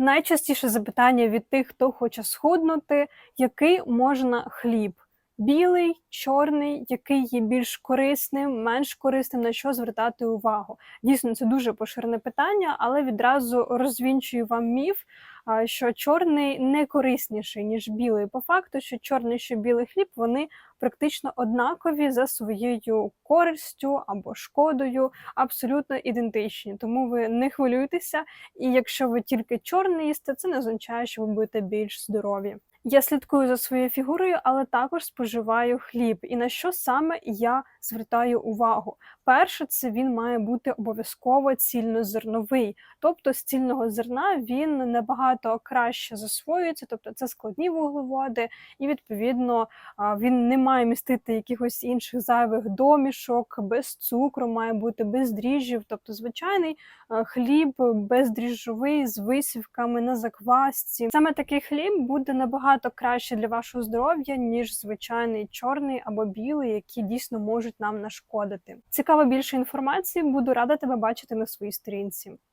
Найчастіше запитання від тих, хто хоче схуднути, який можна хліб? Білий, чорний, який є більш корисним, менш корисним, на що звертати увагу? Дійсно, це дуже поширене питання, але відразу розвінчую вам міф, що чорний не корисніший, ніж білий. По факту, що чорний, що білий хліб, вони практично однакові за своєю користю або шкодою, абсолютно ідентичні. Тому ви не хвилюйтеся, і якщо ви тільки чорний їсте, це не означає, що ви будете більш здорові. Я слідкую за своєю фігурою, але також споживаю хліб. І на що саме я звертаю увагу? Перше, це він має бути обов'язково цільнозерновий. Тобто з цільного зерна він набагато краще засвоюється, тобто це складні вуглеводи, і відповідно він не має містити якихось інших зайвих домішок, без цукру, має бути без дріжджів, тобто звичайний хліб бездріжджовий з висівками на заквасці. Саме такий хліб буде набагато краще для вашого здоров'я, ніж звичайний чорний або білий, які дійсно можуть нам нашкодити. Цікаво більше інформації, буду рада тебе бачити на своїй сторінці.